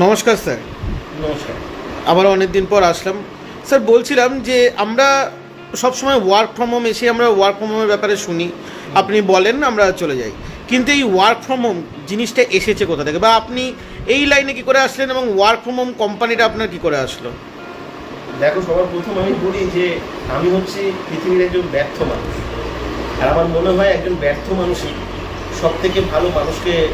নমস্কার স্যার। নমস্কার। আবার অনেক দিন পর আসলাম। স্যার বলছিলাম যে আমরা সবসময় ওয়ার্ক ফ্রম হোম এসে আমরা ওয়ার্ক ফ্রম হোমের ব্যাপারে শুনি। আপনি বলেন আমরা চলে যাই। কিন্তু এই ওয়ার্ক ফ্রম হোম জিনিসটা এসেছে কোথা থেকে? বা আপনি এই লাইনে কি করে আসলেন এবং ওয়ার্ক ফ্রম হোম কোম্পানিটা আপনার কি করে আসলো? দেখো সবার প্রথম আমি বলি যে আমি হচ্ছে পৃথিবীর একজন ব্যর্থ মানুষ। আর আমার মনে হয় একজন ব্যর্থ মানুষই সব থেকে ভালো মানুষকে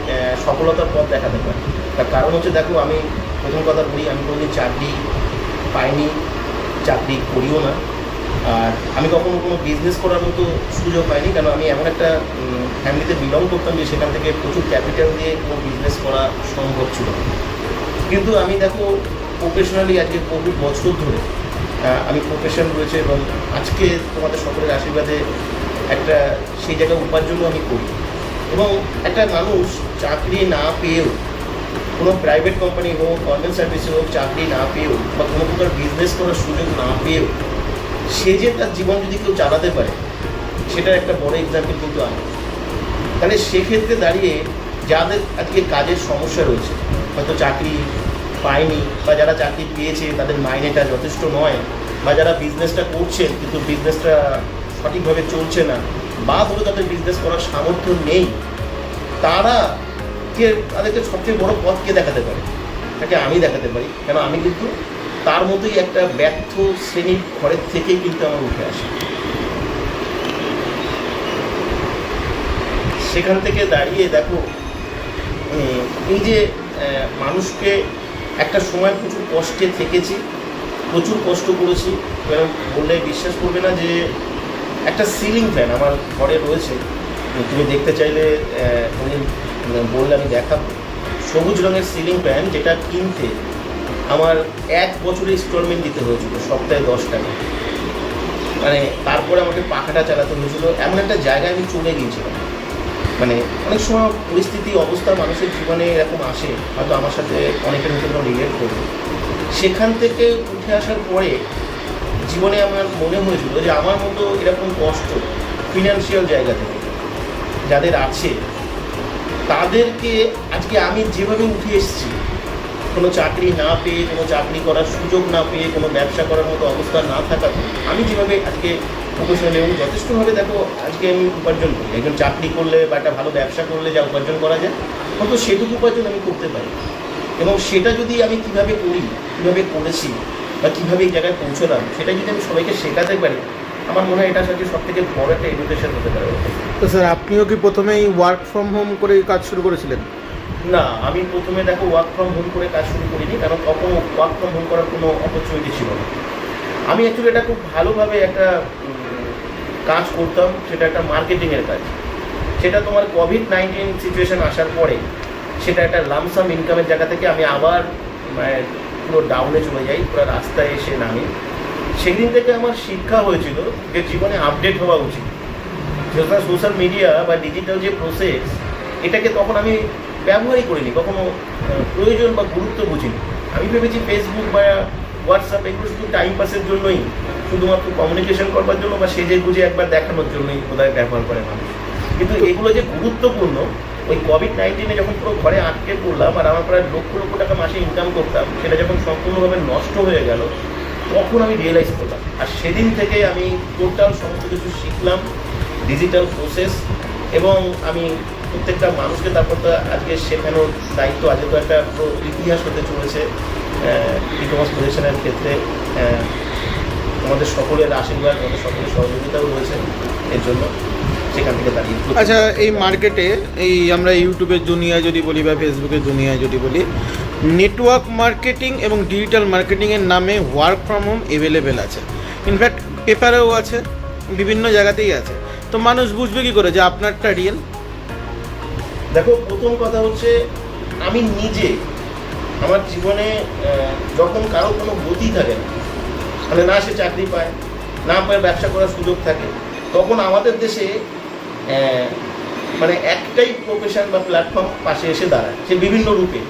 সফলতার পথ দেখাতে পারে। তার কারণ হচ্ছে দেখো, আমি প্রথম কথা বলি, আমি কোনোদিন চাকরি পাইনি, চাকরি করিও না। আর আমি কখনো কোনো বিজনেস করার মতো সুযোগ পাইনি কারণ আমি এমন একটা ফ্যামিলিতে বিলং করতাম যে সেখান থেকে প্রচুর ক্যাপিটাল দিয়ে কোনো বিজনেস করা সম্ভব ছিল কিন্তু আমি দেখো প্রফেশনালি আজকে বহু বছর ধরে আমি প্রফেশন রয়েছে এবং আজকে তোমাদের সকলের আশীর্বাদে একটা, সেই জায়গায় উপার্জনও আমি করি। এবং একটা মানুষ চাকরি না পেয়েও কোনো প্রাইভেট কোম্পানি হোক গভর্নমেন্ট সার্ভিসে হোক, চাকরি না পেয়েও বা কোনো প্রকার বিজনেস করার সুযোগ না পেয়েও সে যে তার জীবন যদি কেউ চালাতে পারে, সেটার একটা বড় এক্সাম্পল কিন্তু আমি। তাহলে সেক্ষেত্রে দাঁড়িয়ে যাদের আজকে কাজের সমস্যা রয়েছে, হয়তো চাকরি পায়নি বা যারা চাকরি পেয়েছে, তাদের মাইনেটা যথেষ্ট নয় বা যারা বিজনেসটা করছেন কিন্তু বিজনেসটা সঠিকভাবে চলছে না বা ধরো তাদের বিজনেস করার সামর্থ্য নেই, তারা কে তাদেরকে সবচেয়ে বড় পথ কে দেখাতে পারে? তাকে আমি দেখাতে পারি। কেন? আমি কিন্তু তার মতোই একটা ব্যর্থ শ্রেণির ঘরের থেকেই কিন্তু আমার উঠে আসে। সেখান থেকে দাঁড়িয়ে দেখো উম, এই যে মানুষকে একটা সময় প্রচুর কষ্টে থেকেছি প্রচুর কষ্ট করেছি। বললে বিশ্বাস করবে না যে একটা সিলিং ফ্যান আমার ঘরে রয়েছে। তুমি দেখতে চাইলে কোনদিন বললে আমি দেখাবো। সবুজ রঙের সিলিং ফ্যান যেটা কিনতে আমার এক বছরের ইনস্টলমেন্ট দিতে হয়েছিল, সপ্তাহে দশ টাকা। মানে তারপরে আমাকে পাখাটা চালাতে হয়েছিল। এমন একটা জায়গায় আমি চলে গিয়েছিলাম। মানে অনেক সময় পরিস্থিতি, অবস্থা মানুষের জীবনে এরকম আসে, হয়তো আমার সাথে অনেকের মতো রিলেট করবে। সেখান থেকে উঠে আসার পরে জীবনে আমার মনে হয়েছিল যে আমার মতো এরকম কষ্ট ফিনান্সিয়াল জায়গা থেকে যাদের আছে তাদেরকে আজকে আমি যেভাবে উঠে এসেছি, কোনো চাকরি না পেয়ে, কোনো চাকরি করার সুযোগ না পেয়ে, কোনো ব্যবসা করার মতো অবস্থা না থাকাতে আমি যেভাবে আজকে প্রফেশনাল এবং যথেষ্টভাবে দেখো আজকে আমি উপার্জন করি। একজন চাকরি করলে বা একটা ভালো ব্যবসা করলে যা উপার্জন করা যায়, হয়তো সেটুকু উপার্জন আমি করতে পারি। এবং সেটা যদি আমি কীভাবে করি, কীভাবে করেছি বা কীভাবে এই জায়গায় পৌঁছলাম, সেটা যদি আমি সবাইকে শেখাতে পারি আমার মনে হয় এটা সাথে সব থেকে বড় একটা এডুকেশন হতে পারে। তো স্যার আপনিও কি প্রথমেই ওয়ার্ক ফ্রম হোম করে কাজ শুরু করেছিলেন? না আমি প্রথমে দেখো ওয়ার্ক ফ্রম হোম করে কাজ শুরু করিনি কারণ তখন ওয়ার্ক ফ্রম হোম করার কোনো অপরচুনিটি ছিল না। আমি অ্যাকচুয়ালি এটা খুব ভালোভাবে একটা কাজ করতাম সেটা একটা মার্কেটিংয়ের কাজ। সেটা তোমার কোভিড নাইন্টিন সিচুয়েশন আসার পরে সেটা একটা লামসাম ইনকামের জায়গা থেকে আমি আবার মানে পুরো ডাউনে চলে যাই পুরো রাস্তায় এসে নামি। সেদিন থেকে আমার শিক্ষা হয়েছিল যে জীবনে আপডেট হওয়া উচিত। যেটা সোশ্যাল মিডিয়া বা ডিজিটাল যে প্রসেস এটাকে তখন আমি ব্যবহারই করিনি, কখনো প্রয়োজন বা গুরুত্ব বুঝিনি। আমি ভেবেছি ফেসবুক বা হোয়াটসঅ্যাপ এগুলো শুধু টাইম পাসের জন্যই, শুধুমাত্র কমিউনিকেশন করবার জন্য বা সেজে গুজে একবার দেখানোর জন্যই বোধহয় ব্যবহার করে মানুষ। কিন্তু এগুলো যে গুরুত্বপূর্ণ, ওই কোভিড নাইন্টিনে যখন পুরো ঘরে আটকে পড়লাম আর আমার প্রায় লক্ষ লক্ষ টাকা মাসে ইনকাম করতাম, সেটা যখন সম্পূর্ণভাবে নষ্ট হয়ে গেল তখন আমি রিয়েলাইজ করলাম। আর সেদিন থেকে আমি টোটাল সমস্ত কিছু শিখলাম ডিজিটাল প্রসেস এবং আমি প্রত্যেকটা মানুষকে তারপর তো আজকে শেখানোর দায়িত্ব, আজকে তো একটা ইতিহাস হতে চলেছে ই কমার্স প্রজেকশনের ক্ষেত্রে আমাদের সকলের আশীর্বাদ, আমাদের সকলের সহযোগিতাও রয়েছে এর জন্য সেখান থেকে আচ্ছা এই মার্কেটে এই আমরা ইউটিউবের দুনিয়ায় যদি বলি বা ফেসবুকের দুনিয়ায় যদি বলি নেটওয়ার্ক মার্কেটিং এবং ডিজিটাল মার্কেটিংয়ের নামে ওয়ার্ক ফ্রম হোম অ্যাভেলেবেল আছে। ইনফ্যাক্ট পেপারেও আছে, বিভিন্ন জায়গাতেই আছে। তো মানুষ বুঝবে কী করে যে আপনারটা রিয়েল দেখো, প্রথম কথা হচ্ছে, আমি নিজে আমার জীবনে যখন কারও কোনো গতি থাকে মানে না সে চাকরি পায়, না পায় ব্যবসা করার সুযোগ থাকে, তখন আমাদের দেশে মানে একটাই প্রফেশন বা প্ল্যাটফর্ম পাশে এসে দাঁড়ায়, সে বিভিন্ন রূপে।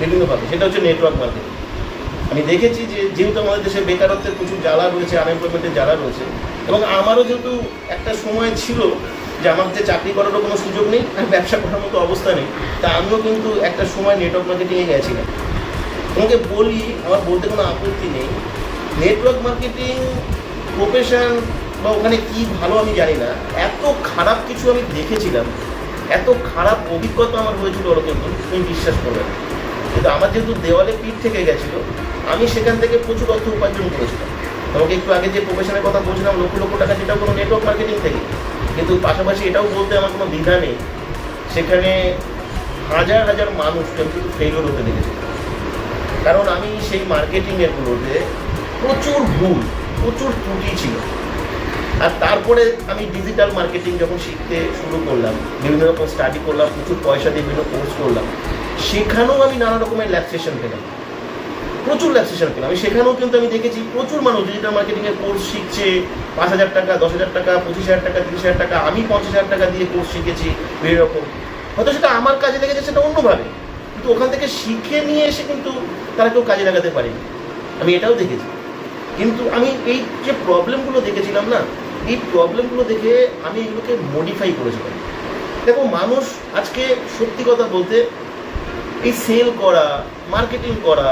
বিভিন্নভাবে সেটা হচ্ছে নেটওয়ার্ক মার্কেটিং আমি দেখেছি যে যেহেতু আমাদের দেশে বেকারত্বের প্রচুর জ্বালা রয়েছে আনএমপ্লয়মেন্টের জ্বালা রয়েছে, এবং আমারও যেহেতু একটা সময় ছিল যে আমার যে চাকরি করারও কোনো সুযোগ নেই, আর ব্যবসা করার মতো অবস্থা নেই, তা আমিও কিন্তু একটা সময় নেটওয়ার্ক মার্কেটিংয়ে গেছিলাম। তোমাকে বলি, আমার বলতে কোনো আপত্তি নেই নেটওয়ার্ক মার্কেটিং প্রফেশন বা ওখানে কি ভালো আমি জানি না, এত খারাপ কিছু আমি দেখেছিলাম, এত খারাপ অভিজ্ঞতা আমার হয়েছিল ওরা কিন্তু তুমি বিশ্বাস করবে না। কিন্তু আমার যেহেতু দেওয়ালে পিঠ থেকে গেছিল, আমি সেখান থেকে প্রচুর অর্থ উপার্জন করেছিলাম। তোমাকে একটু আগে যে প্রফেশনের কথা বলছিলাম, লক্ষ লক্ষ টাকা যেটা কোনো নেটওয়ার্ক মার্কেটিং থেকে। কিন্তু পাশাপাশি এটাও বলতে আমার কোনো দ্বিধা নেই, সেখানে হাজার হাজার মানুষকে আমি কিন্তু ফেলিওর হতে দেখেছি। কারণ আমি সেই মার্কেটিংয়ের গুলোতে প্রচুর ভুল, প্রচুর ত্রুটি ছিল। আর তারপরে আমি ডিজিটাল মার্কেটিং যখন শিখতে শুরু করলাম, বিভিন্ন রকম স্টাডি করলাম, প্রচুর পয়সা দিয়ে বিভিন্ন কোর্স করলাম, সেখানেও আমি নানা রকমের ল্যাক্সেশন পেলাম। প্রচুর ল্যাক্সেশন পেলাম। আমি সেখানেও কিন্তু আমি দেখেছি প্রচুর মানুষ ডিজিটাল মার্কেটিংয়ের কোর্স শিখছে, পাঁচ হাজার টাকা, দশ হাজার টাকা, পঁচিশ হাজার টাকা, তিরিশ হাজার টাকা, আমি পঞ্চাশ হাজার টাকা দিয়ে কোর্স শিখেছি বিভিন্ন রকম। হয়তো সেটা আমার কাজে লেগেছে, সেটা অন্যভাবে। কিন্তু ওখান থেকে শিখে নিয়ে এসে কিন্তু তারা কেউ কাজে লাগাতে পারেনি। আমি এটাও দেখেছি। কিন্তু আমি এই যে প্রবলেমগুলো দেখেছিলাম না এই প্রবলেমগুলো দেখে আমি এগুলোকে মডিফাই করেছিলাম দেখো, মানুষ আজকে সত্যি কথা বলতে এই সেল করা মার্কেটিং করা,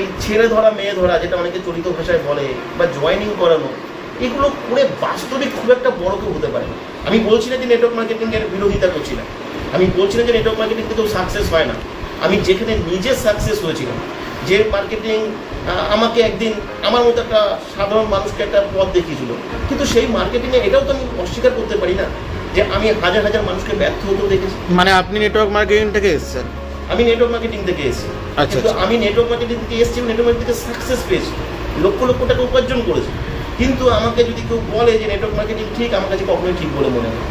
এই ছেলে ধরা মেয়ে ধরা, যেটা অনেকে চলিত ভাষায় বলে, বা জয়েনিং করানো, এগুলো করে বাস্তবিক খুব একটা বড় কেউ হতে পারে আমি বলছি না যে নেটওয়ার্ক মার্কেটিং এর বিরোধিতা করছি না। আমি বলছি না যে নেটওয়ার্ক মার্কেটিং কেউ সাকসেস হয় না। আমি যেখানে নিজে সাকসেস হয়েছিলাম যে মার্কেটিং আমাকে একদিন আমার মতো একটা সাধারণ মানুষকে একটা পথ দেখিয়েছিল। কিন্তু সেই মার্কেটিংয়ে এটাও তো আমি অস্বীকার করতে পারি না যে আমি হাজার হাজার মানুষকে ব্যর্থ হতেও দেখেছি। মানে আপনি নেটওয়ার্ক মার্কেটিং থেকে এসেছেন? আমি নেটওয়ার্ক মার্কেটিং থেকে এসেছি। আচ্ছা, কিন্তু আচ্ছা। আমি নেটওয়ার্ক মার্কেটিং থেকে এসেছি নেটওয়ার্ক মার্কেটিং থেকে সাকসেস পেয়েছি। লক্ষ লক্ষ টাকা উপার্জন করেছি। কিন্তু আমাকে যদি কেউ বলে যে নেটওয়ার্ক মার্কেটিং ঠিক আমার কাছে কখনোই ঠিক বলে মনে হয়।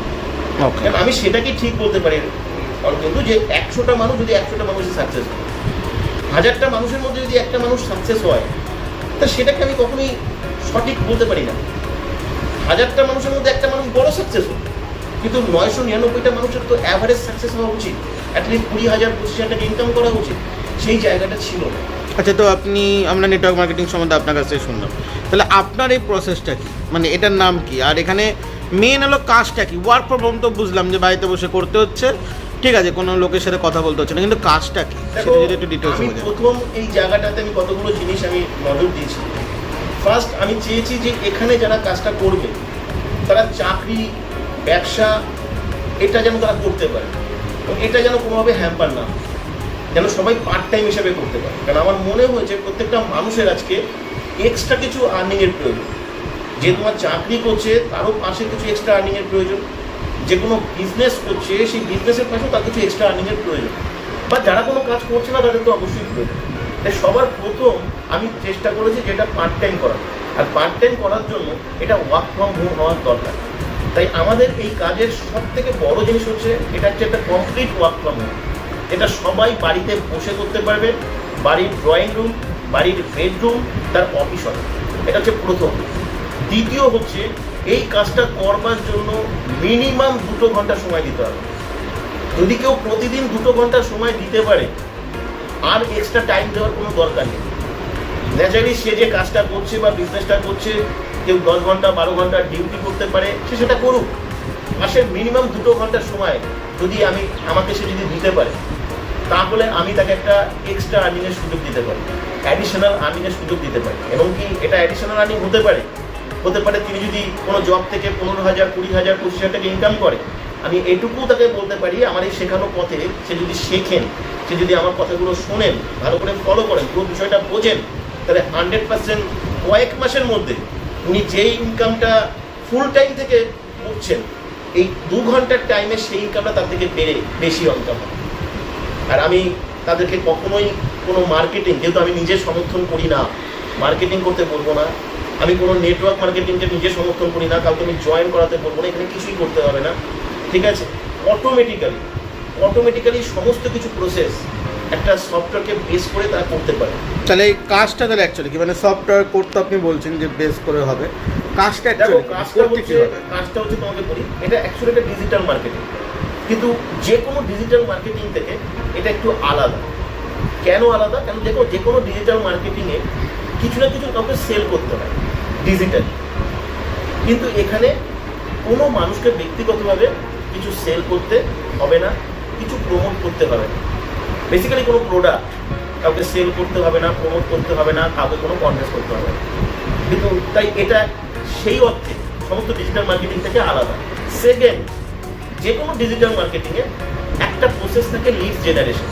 আমি সেটাকে ঠিক বলতে পারি কিন্তু যে একশোটা মানুষ যদি একশোটা মানুষই সাকসেস হয় হাজারটা মানুষের মধ্যে যদি একটা মানুষ সাকসেস হয়, তা সেটাকে আমি কখনোই সঠিক বলতে পারি না। হাজারটা মানুষের মধ্যে একটা মানুষ বড় সাকসেস হয় কিন্তু নয়শো নিরানব্বইটা মানুষের তো অ্যাভারেজ সাকসেস হওয়া উচিত অ্যাটলিস্ট কুড়ি হাজার, পঁচিশ হাজার টাকা ইনকাম করা উচিত, সেই জায়গাটা ছিল না। আচ্ছা তো আপনি, আমরা নেটওয়ার্ক মার্কেটিং সম্বন্ধে আপনার কাছ থেকে শুনলাম। তাহলে আপনার এই প্রসেসটা কি? মানে এটার নাম কি? আর এখানে মেন হলো কাজটা কি? ওয়ার্ক ফ্রম হোম তো বুঝলাম যে বাড়িতে বসে করতে হচ্ছে। ঠিক আছে কোনো লোকের সাথে কথা বলতে হচ্ছে না কিন্তু কাজটা কি? সেটা যদি একটু ডিটেলস আমি প্রথম এই জায়গাটাতে আমি কতগুলো জিনিস আমি নজর দিয়েছি। ফার্স্ট আমি চেয়েছি যে এখানে যারা কাজটা করবে তারা চাকরি ব্যবসা এটা যেন তারা করতে পারে। এটা যেন কোনোভাবে হ্যাম্পার না যেন সবাই পার্ট টাইম হিসেবে করতে পারে। কারণ আমার মনে হয়েছে প্রত্যেকটা মানুষের আজকে এক্সট্রা কিছু আর্নিংয়ের প্রয়োজন। যে তোমার চাকরি করছে তারও পাশে কিছু এক্সট্রা আর্নিংয়ের প্রয়োজন। যে কোনো বিজনেস করছে, সেই বিজনেসের পাশেও তার কিছু এক্সট্রা আর্নিংয়ের প্রয়োজন। বা যারা কোনো কাজ করছে না, তাদের তো অবশ্যই প্রয়োজন তাই সবার প্রথম আমি চেষ্টা করেছি যেটা পার্ট টাইম করার আর পার্ট টাইম করার জন্য এটা ওয়ার্ক ফ্রম হোম হওয়ার দরকার। তাই আমাদের এই কাজের সব থেকে বড় জিনিস হচ্ছে, এটা হচ্ছে একটা কমপ্লিট ওয়ার্ক ফ্রম হোম এটা সবাই বাড়িতে বসে করতে পারবে। বাড়ির ড্রয়িং রুম বাড়ির বেডরুম তার অফিস এটা হচ্ছে প্রথম। দ্বিতীয় হচ্ছে, এই কাজটা করবার জন্য মিনিমাম দুটো ঘণ্টা সময় দিতে হবে। যদি কেউ প্রতিদিন দুটো ঘণ্টা সময় দিতে পারে, আর এক্সট্রা টাইম দেওয়ার কোনো দরকার নেই। ন্যাচারালি সে যে কাজটা করছে বা বিজনেসটা করছে, কেউ দশ ঘণ্টা, বারো ঘণ্টা ডিউটি করতে পারে, সে সেটা করুক। মাসের মিনিমাম দুটো ঘণ্টার সময় যদি আমি, আমাকে সে যদি দিতে পারে, তাহলে আমি তাকে একটা এক্সট্রা আর্নিংয়ের সুযোগ দিতে পারি। অ্যাডিশনাল আর্নিংয়ের সুযোগ দিতে পারি। এবং কি এটা অ্যাডিশনাল আর্নিং হতে পারে? হতে পারে তিনি যদি কোনো জব থেকে পনেরো হাজার, কুড়ি হাজার, পঁচিশ হাজার টাকা ইনকাম করে, আমি এটুকু তাকে বলতে পারি, আমার এই শেখানো পথে সে যদি শেখেন, সে যদি আমার কথাগুলো শোনেন, ভালো করে ফলো করেন, পুরো বিষয়টা বোঝেন, তাহলে হান্ড্রেড পার্সেন্ট কয়েক মাসের মধ্যে উনি যেই ইনকামটা ফুল টাইম থেকে করছেন, এই দু ঘণ্টার টাইমে সেই ইনকামটা তার থেকে বেড়ে, বেশি ইনকাম হবে আর আমি তাদেরকে কখনোই কোনো মার্কেটিং যেহেতু আমি নিজে সমর্থন করি না মার্কেটিং করতে বলব না আমি কোনো নেটওয়ার্ক মার্কেটিংকে নিজে সমর্থন করি না কাউকে আমি জয়েন করাতে বলব না এখানে কিছুই করতে হবে না ঠিক আছে? অটোমেটিক্যালি অটোমেটিক্যালি সমস্ত কিছু প্রসেস একটা সফটওয়্যারকে বেস করে তারা করতে পারে। তাহলে এই কাজটা তাহলে অ্যাকচুয়ালি কি? মানে সফটওয়্যার করতে আপনি বলছেন যে বেস করে হবে। কাজটা দেখো অ্যাকচুয়ালি কাজটা হচ্ছে কাজটা হচ্ছে তোমাকে বলি এটা অ্যাকচুয়ালি একটা ডিজিটাল মার্কেটিং কিন্তু যে কোনো ডিজিটাল মার্কেটিং থেকে এটা একটু আলাদা। কেন আলাদা? কেন দেখো যে কোনো ডিজিটাল মার্কেটিংয়ে কিছু না কিছু কাউকে সেল করতে হয়। ডিজিটাল কিন্তু এখানে কোনো মানুষকে ব্যক্তিগতভাবে কিছু সেল করতে হবে না, কিছু প্রমোট করতে হবে। না বেসিক্যালি কোনো প্রোডাক্ট কাউকে সেল করতে হবে না প্রমোট করতে হবে না, কাউকে কোনো কনভেন্স করতে হবে না। কিন্তু তাই এটা সেই অর্থে সমস্ত ডিজিটাল মার্কেটিং থেকে আলাদা। সেকেন্ড যে কোনো ডিজিটাল মার্কেটিংয়ে একটা প্রসেস থাকে লিড জেনারেশন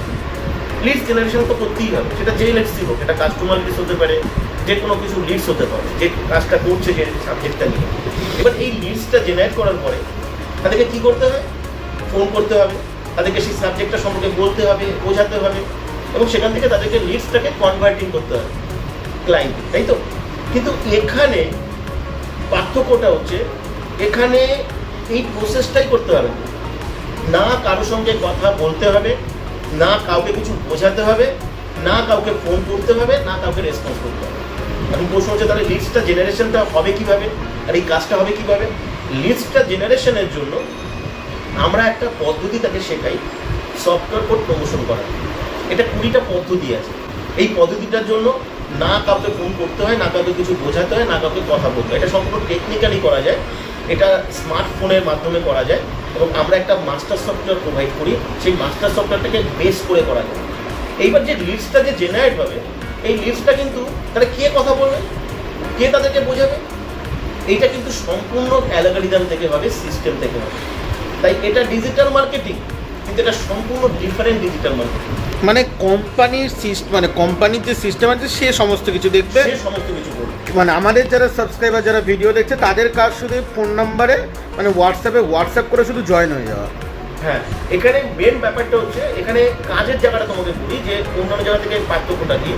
লিডস জেনারেশন তো করতেই হবে, সেটা যেই লিডসই হোক, এটা কাস্টমার লিডস হতে পারে যে কোনো কিছু লিডস হতে পারে, যে কাজটা করছে যে সাবজেক্টটা নিয়ে। এবার এই লিডসটা জেনারেট করার পরে তাদেরকে কী করতে হবে? ফোন করতে হবে। তাদেরকে সেই সাবজেক্টটা সম্পর্কে বলতে হবে, বোঝাতে হবে এবং সেখান থেকে তাদেরকে লিডসটাকে কনভার্টিং করতে হবে ক্লায়েন্ট তাই তো? কিন্তু এখানে পার্থক্যটা হচ্ছে এখানে এই প্রসেসটাই করতে হবে। না। না কারও সঙ্গে কথা বলতে হবে, না কাউকে কিছু বোঝাতে হবে, না কাউকে ফোন করতে হবে, না কাউকে রেসপন্স করতে হবে। এখন প্রশ্ন হচ্ছে তাহলে লিস্টটা জেনারেশনটা হবে কীভাবে? আর এই কাজটা হবে কীভাবে? লিস্টটা জেনারেশনের জন্য আমরা একটা পদ্ধতি তাকে শেখাই সফটওয়্যার কোড প্রমোশন করা। এটা কুড়িটা পদ্ধতি আছে। এই পদ্ধতিটার জন্য না কাউকে ফোন করতে হয়, না কাউকে কিছু বোঝাতে হয়, না কাউকে কথা বলতে হয়। এটা সম্পূর্ণ টেকনিক্যালি করা যায়। এটা স্মার্টফোনের মাধ্যমে করা যায় এবং আমরা একটা মাস্টার সফটওয়্যার প্রোভাইড করি। সেই মাস্টার সফটওয়্যারটাকে বেস করে করা যায়। এইবার যে লিস্টটা যে জেনারেট হবে, এই লিস্টটা কিন্তু তাহলে কে কথা বলবে? কে তাদেরকে বোঝাবে? এইটা কিন্তু সম্পূর্ণ অ্যালগারিদম থেকে হবে সিস্টেম থেকে হবে। তাই এটা ডিজিটাল মার্কেটিং কিন্তু এটা সম্পূর্ণ ডিফারেন্ট ডিজিটাল মার্কেটিং। মানে কোম্পানির সিস্টেম মানে কোম্পানির যে সিস্টেম আছে সে সমস্ত কিছু দেখবে? সে সমস্ত কিছু করবে। মানে আমাদের যারা সাবস্ক্রাইবার যারা ভিডিও দেখছে তাদের কাজ শুধু ফোন নাম্বারে মানে হোয়াটসঅ্যাপে হোয়াটসঅ্যাপ করে শুধু জয়েন হয়ে যাওয়া? হ্যাঁ এখানে মেন ব্যাপারটা হচ্ছে এখানে কাজের জায়গাটা তোমাকে বলি যে অন্যান্য জায়গা থেকে পার্থক্যটা কি?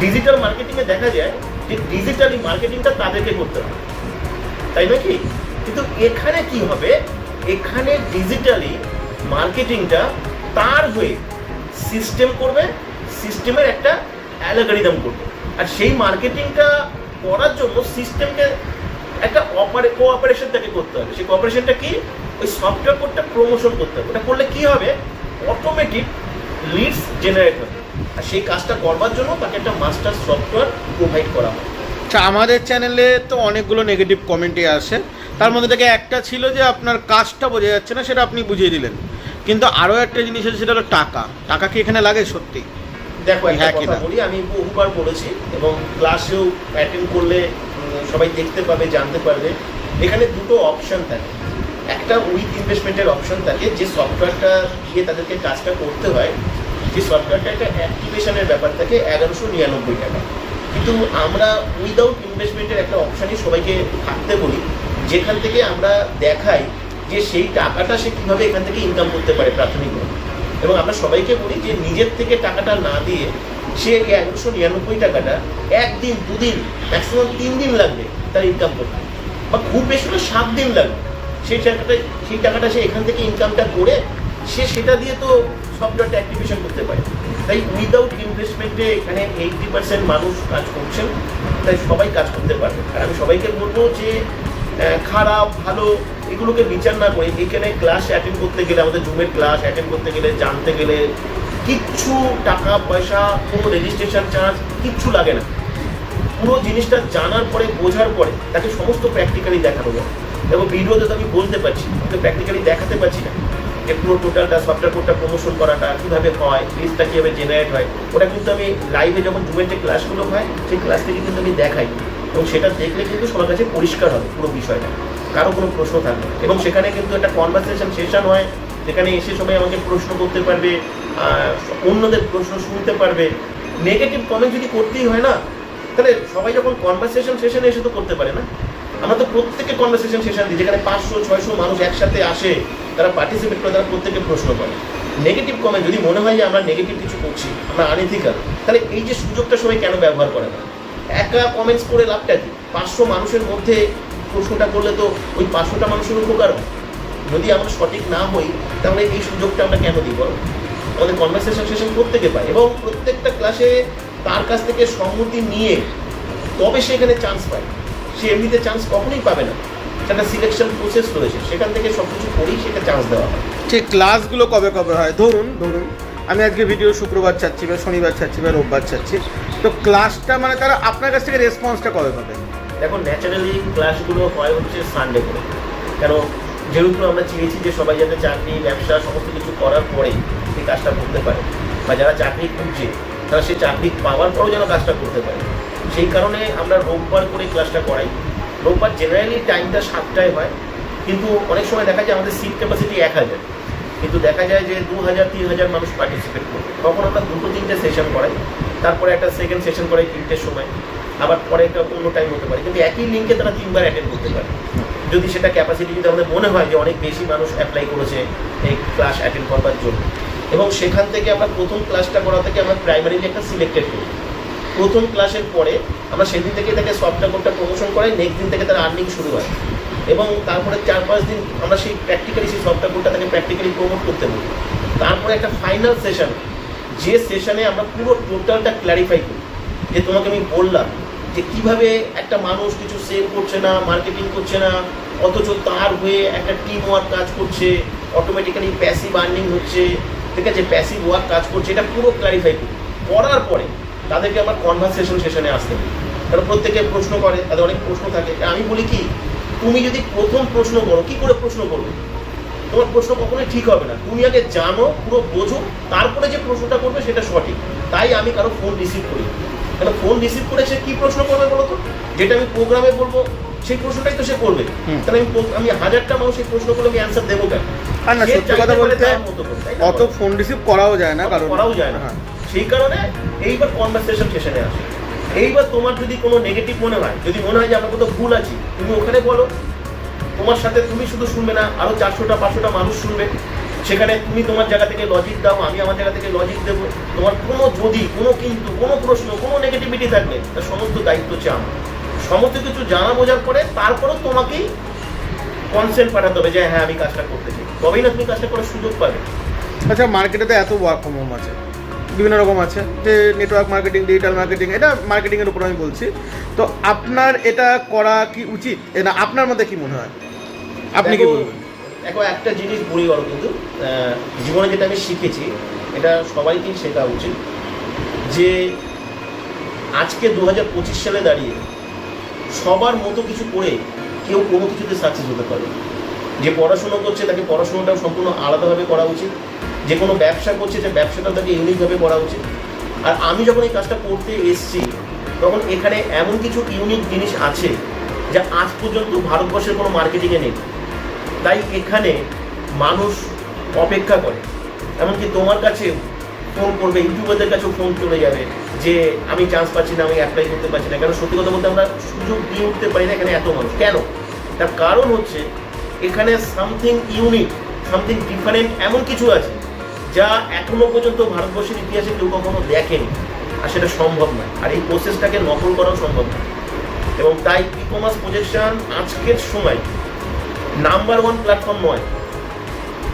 ডিজিটাল মার্কেটিংয়ে দেখা যায় যে ডিজিটালি মার্কেটিংটা তাদেরকে করতে হবে তাই নাকি কিন্তু এখানে কি হবে? এখানে ডিজিটালি মার্কেটিংটা তার হয়ে সিস্টেম করবে সিস্টেমের একটা অ্যালগারিদম করবে। আর সেই মার্কেটিংটা করার জন্য সিস্টেমকে একটা অপারে কোঅপারেশন তাকে করতে হবে। সেই কোঅপারেশনটা কি? ওই সফটওয়্যার কোডটা প্রমোশন করতে হবে। ওটা করলে কি হবে? অটোমেটিক লিডস জেনারেট হবে আর সেই কাজটা করবার জন্য তাকে একটা মাস্টার সফটওয়্যার প্রোভাইড করা হয়। আচ্ছা আমাদের চ্যানেলে তো অনেকগুলো নেগেটিভ কমেন্টই আসে। তার মধ্যে থেকে একটা ছিল যে আপনার কাজটা বোঝা যাচ্ছে না সেটা আপনি বুঝিয়ে দিলেন। কিন্তু আরও একটা জিনিস আছে সেটা হলো টাকা। টাকা কি এখানে লাগে সত্যি? দেখো একটা হ্যাঁ, কথা? বলি আমি বহুবার বলেছি এবং ক্লাসেও অ্যাটেন্ড করলে সবাই দেখতে পাবে জানতে পারবে। এখানে দুটো অপশন থাকে। একটা উইথ ইনভেস্টমেন্টের অপশন থাকে যে সফটওয়্যারটা দিয়ে তাদেরকে কাজটা করতে হয়। যে সফটওয়্যারটা একটা অ্যাক্টিভেশনের ব্যাপার থাকে এগারোশো নিরানব্বই টাকা। কিন্তু আমরা উইদাউট ইনভেস্টমেন্টের একটা অপশানই সবাইকে থাকতে বলি, যেখান থেকে আমরা দেখাই যে সেই টাকাটা সে কীভাবে এখান থেকে ইনকাম করতে পারে প্রাথমিকভাবে এবং আমরা সবাইকে বলি যে নিজের থেকে টাকাটা না দিয়ে সে এগারোশো নিরানব্বই টাকাটা একদিন, দুদিন ম্যাক্সিমাম তিন দিন লাগবে তার ইনকাম করতে। বা খুব বেশি হলে সাত দিন লাগবে। সেই টাকাটা সেই টাকাটা সে এখান থেকে ইনকামটা করে সে সেটা দিয়ে তো সফটওয়্যারটা অ্যাক্টিভেশন করতে পারে। তাই উইদাউট ইনভেস্টমেন্টে এখানে এইটটি পার্সেন্ট মানুষ কাজ করছেন, তাই সবাই কাজ করতে পারবে। আর আমি সবাইকে বলব যে খারাপ, ভালো, এগুলোকে বিচার না করে এখানে ক্লাস অ্যাটেন্ড করতে গেলে, আমাদের জুমের ক্লাস অ্যাটেন্ড করতে গেলে, জানতে গেলে কিচ্ছু টাকা, পয়সা, কোনো রেজিস্ট্রেশন চার্জ কিচ্ছু লাগে না। পুরো জিনিসটা জানার পরে, বোঝার পরে তাকে সমস্ত প্র্যাকটিক্যালি দেখানো যায়। এবং ভিডিওতে তো আমি বলতে পারছি, কিন্তু প্র্যাকটিক্যালি দেখাতে পারছি না। যে পুরো টোটালটা সফটওয়্যার প্রমোশন করাটা কীভাবে হয় লিস্টটা কীভাবে জেনারেট হয়, ওটা কিন্তু আমি লাইভে যখন জুমের যে ক্লাসগুলো হয়, সেই ক্লাস থেকে কিন্তু আমি দেখাই। এবং সেটা দেখলে কিন্তু সবার কাছে পরিষ্কার হবে পুরো বিষয়টা। কারও কোনো প্রশ্ন থাকবে। এবং সেখানে কিন্তু একটা কনভারসেশন সেশন হয়, যেখানে এসে সবাই আমাকে প্রশ্ন করতে পারবে অন্যদের প্রশ্ন শুনতে পারবে। নেগেটিভ কমেন্ট যদি করতেই হয় না, তাহলে সবাই যখন কনভারসেশন সেশনে এসে তো করতে পারে না। আমরা তো প্রত্যেকে কনভারসেশন সেশন দিই, যেখানে পাঁচশো, ছয়শো মানুষ একসাথে আসে তারা পার্টিসিপেট করে, তারা প্রত্যেকে প্রশ্ন করে। নেগেটিভ কমেন্ট যদি মনে হয় যে আমরা নেগেটিভ কিছু করছি, আমরা আনইথিক্যাল তাহলে এই যে সুযোগটা সবাই কেন ব্যবহার করে না? একা কমেন্টস করে লাভটা কি? পাঁচশো মানুষের মধ্যে প্রশ্নটা করলে তো ওই পাঁচশোটা মানুষের উপকার যদি আমরা সঠিক না হই, তাহলে এই সুযোগটা আমরা কেন দিই বলো? আমাদের কনভারসেশন সেশন প্রত্যেকে পায় এবং প্রত্যেকটা ক্লাসে তার কাছ থেকে সম্মতি নিয়ে তবে সে এখানে চান্স পায়? সে এমনিতে চান্স কখনোই পাবে না। সেটা সিলেকশন প্রসেস রয়েছে। সেখান থেকে সব কিছু করেই সেটা চান্স দেওয়া হয়। ঠিক ক্লাসগুলো কবে কবে হয়? ধরুন ধরুন আমি আজকে ভিডিও শুক্রবার চাচ্ছি বা শনিবার চাচ্ছি বা রোববার চাচ্ছি। তো ক্লাসটা মানে তারা আপনার কাছ থেকে রেসপন্সটা কবে পাবে? দেখো ন্যাচারালি ক্লাসগুলো হয় হচ্ছে সানডে করে। কেন? যেহেতু আমরা চেয়েছি যে সবাই যাতে চাকরি ব্যবসা সমস্ত কিছু করার পরে এই কাজটা করতে পারে। বা যারা চাকরি খুঁজছে তারা সে চাকরি পাওয়ার পরও যেন কাজটা করতে পারে। সেই কারণে আমরা রোববার করে ক্লাসটা করাই। রোববার জেনারেলি টাইমটা সাতটায় হয়, কিন্তু অনেক সময় দেখা যায় আমাদের সিট ক্যাপাসিটি এক হাজার। কিন্তু দেখা যায় যে দু হাজার, তিন হাজার মানুষ পার্টিসিপেট করবে। তখন আমরা দুটো, তিনটে সেশন করাই তারপরে একটা সেকেন্ড সেশন করাই তিনটের সময়। আবার পরে একটা অন্য টাইম হতে পারে। কিন্তু একই লিঙ্কে তারা তিনবার অ্যাটেন্ড করতে পারে। যদি সেটা ক্যাপাসিটি যদি আমাদের মনে হয় যে অনেক বেশি মানুষ অ্যাপ্লাই করেছে এই ক্লাস অ্যাটেন্ড করবার জন্য। এবং সেখান থেকে আমরা প্রথম ক্লাসটা করা থেকে আমরা প্রাইমারিলি একটা সিলেক্টেড করি। প্রথম ক্লাসের পরে আমরা সেদিন থেকে তাকে সফটওয়্যার কোডটা প্রমোশন করাই নেক্সট দিন থেকে তার আর্নিং শুরু হয়। এবং তারপরে চার পাঁচ দিন আমরা সেই প্র্যাকটিক্যালি সেই সফটওয়্যার কোডটা তাকে প্র্যাকটিক্যালি প্রমোট করতে বলি। তারপরে একটা ফাইনাল সেশন যে সেশনে আমরা পুরো টোটালটা ক্ল্যারিফাই করি। যে তোমাকে আমি বললাম যে কীভাবে একটা মানুষ কিছু সেল করছে না মার্কেটিং করছে না, অথচ তার হয়ে একটা টিম ওয়ার্ক কাজ করছে অটোমেটিক্যালি প্যাসিভ আর্নিং হচ্ছে, ঠিক আছে? প্যাসিভ ওয়ার্ক কাজ করছে, এটা পুরো ক্লারিফাই করি। করার পরে তাদেরকে আমার কনভারসেশন সেশনে আসতে কারণ প্রত্যেকে প্রশ্ন করে তাদের অনেক প্রশ্ন থাকে। আমি বলি কি তুমি যদি প্রথম প্রশ্ন করো কি করে প্রশ্ন করবে? তোমার প্রশ্ন কখনোই ঠিক হবে না। তুমি আগে জানো পুরো বোঝো তারপরে যে প্রশ্নটা করবে সেটা সঠিক। তাই আমি কারও ফোন রিসিভ করি কেন ফোন রিসিভ করে সে কি প্রশ্ন করবে বলো তো? যেটা আমি প্রোগ্রামে বলব সেই প্রশ্নটাই তো সে করবে। তাহলে আমি আমি হাজারটা মানুষ এই প্রশ্ন করলে আমি অ্যান্সার দেবো কেন? আর না সত্যি কথা বলতে? অত ফোন রিসিভ করাও যায় না কারণ করাও যায় না। হ্যাঁ। সেই কারণে এইবার কনভারসেশন সেশনে আসে। এইবার তোমার যদি কোনো নেগেটিভ মনে হয়, যদি মনে হয় যে আমরা কোথাও ভুল আছি, তুমি ওখানে বলো। তোমার সাথে তুমি শুধু শুনবে না আরও চারশোটা, পাঁচশোটা মানুষ শুনবে। সেখানে তুমি তোমার জায়গা থেকে লজিক দাও, আমি আমার জায়গা থেকে লজিক দেবো। তোমার কোনো যদি, কোনো কিন্তু, কোনো প্রশ্ন, কোনো নেগেটিভিটি থাকলে তার সমস্ত দায়িত্ব হচ্ছে আমার। সমস্ত কিছু জানা বোঝার পরে তারপরেও তোমাকেই কনসেন্ট পাঠাতে হবে যে হ্যাঁ আমি কাজটা করতে চাই। তবেই না তুমি কাজটা করার সুযোগ পাবে। আচ্ছা মার্কেটে তো এত ওয়ার্ক ফ্রম হোম আছে। বিভিন্ন রকম আছে। যে নেটওয়ার্ক মার্কেটিং ডিজিটাল মার্কেটিং এটা মার্কেটিংয়ের উপর আমি বলছি। তো আপনার এটা করা কি উচিত? না আপনার মধ্যে কি মনে হয়? আপনি কি বলবেন? দেখো একটা জিনিস বলি বলো কিন্তু জীবনে যেটা আমি শিখেছি এটা সবাইকেই শেখা উচিত যে আজকে দু হাজার পঁচিশ সালে দাঁড়িয়ে সবার মতো কিছু করে কেউ কোনো কিছুতে সাকসেস হতে পারে। যে পড়াশুনো করছে তাকে পড়াশোনাটাও সম্পূর্ণ আলাদাভাবে করা উচিত। যে কোনো ব্যবসা করছে, যে ব্যবসাটাও তাকে ইউনিকভাবে করা উচিত। আর আমি যখন এই কাজটা করতে এসেছি, তখন এখানে এমন কিছু ইউনিক জিনিস আছে, যা আজ পর্যন্ত ভারতবর্ষের কোনো মার্কেটিংয়ে নেই। তাই এখানে মানুষ অপেক্ষা করে। এমনকি তোমার কাছে ফোন করবে, ইউটিউবারদের কাছেও ফোন চলে যাবে যে, আমি চান্স পাচ্ছি না, আমি অ্যাপ্লাই করতে পারছি না। কেন? সত্যি কথা বলতে আমরা সুযোগ দিয়ে উঠতে পারি না এখানে এত মানুষ। কেন? তার কারণ হচ্ছে, এখানে সামথিং ইউনিক সামথিং ডিফারেন্ট এমন কিছু আছে যা এখনও পর্যন্ত ভারতবর্ষের ইতিহাসে কেউ কখনো দেখেনি। আর সেটা সম্ভব নয়। আর এই প্রসেসটাকে নকল করাও সম্ভব নয়। এবং তাই ই কমার্স প্রজেকশন আজকের সময় নাম্বার ওয়ান প্ল্যাটফর্ম নয়।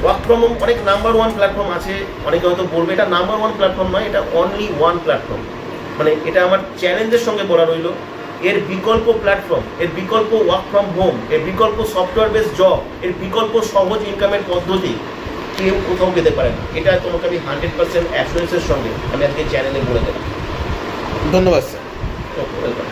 ওয়ার্ক ফ্রম হোম অনেক নাম্বার ওয়ান প্ল্যাটফর্ম আছে। অনেকে হয়তো বলবে, এটা নাম্বার ওয়ান প্ল্যাটফর্ম নয়, এটা অনলি ওয়ান প্ল্যাটফর্ম মানে এটা আমার চ্যালেঞ্জের সঙ্গে বলা রইল। এর বিকল্প প্ল্যাটফর্ম এর বিকল্প ওয়ার্ক ফ্রম হোম এর বিকল্প সফটওয়্যার বেস জব এর বিকল্প সহজ ইনকামের পদ্ধতি কেউ কোথাও পেতে পারেন। এটা তোমাকে আমি হান্ড্রেড পার্সেন্ট অ্যাসুরেন্সের সঙ্গে আমি আজকে চ্যানেলে বলে দেব। ধন্যবাদ স্যার ওকে ওয়েলকাম